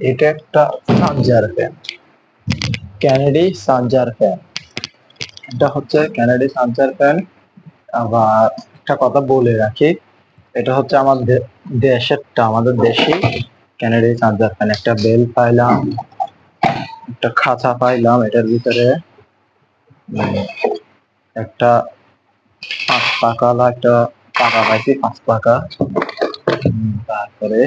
এটা একটা সানজার ফ্যান ক্যানেডি সানজার ফ্যান এটা হচ্ছে ক্যানেডি সানজার ফ্যান আবার একটা কথা বলে রাখি এটা হচ্ছে আমাদের দেশেরটা আমাদের দেশি ক্যানেডি সানজার ফ্যান একটা বেল পাইলাম একটা খাঁচা পাইলাম এটার ভিতরে উম, একটা পাঁচ পাকালা একটা পাকা পাইছি পাঁচ পাকা। তারপরে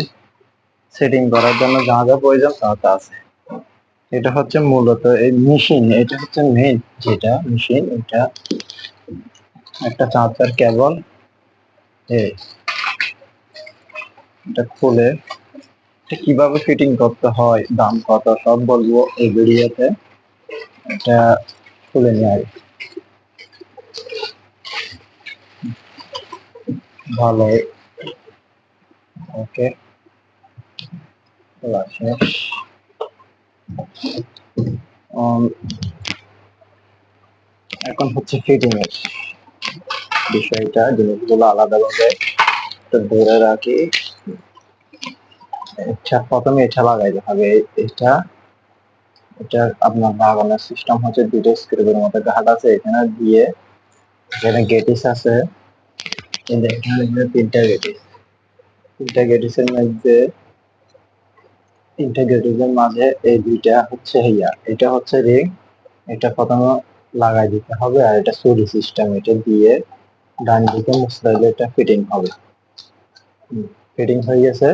সেটিং করার জন্য যা যা প্রয়োজন তা তা আছে। এটা হচ্ছে মূলত এই মেশিন এটা হচ্ছে মেন যেটা মেশিন এটা একটা চার্জার কেবল এটা খুলে কীভাবে ফিটিং করতে হয়, দাম কত, সব বলব এই ভিডিওতে। এটা খুলে নিয়ে ভালো। ওকে। খোলা শেষ এখন হচ্ছে ফিটিং এর বিষয়টা, জিনিসগুলো আলাদাভাবে ধরে রাখি। এটা প্রথমে এটা লাগাইতে হবে। এটা এটা আপনার লাগানোর সিস্টেম হচ্ছে দুটো স্ক্রুপের মতো ঘাট আছে। এখানে দিয়ে এখানে গেটিস আছে, এখানে তিনটা গেটিস তিনটা গেটিসের মধ্যে তিনটা মাঝে এই দুইটা হচ্ছে ইয়া এটা হচ্ছে রিং এটা প্রথমে লাগাই দিতে হবে আর এটা সুরি সিস্টেম এটা দিয়ে ডান দিকে মুছলে এটা ফিটিং হবে। ফিটিং হয়ে গেছে।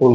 ফুল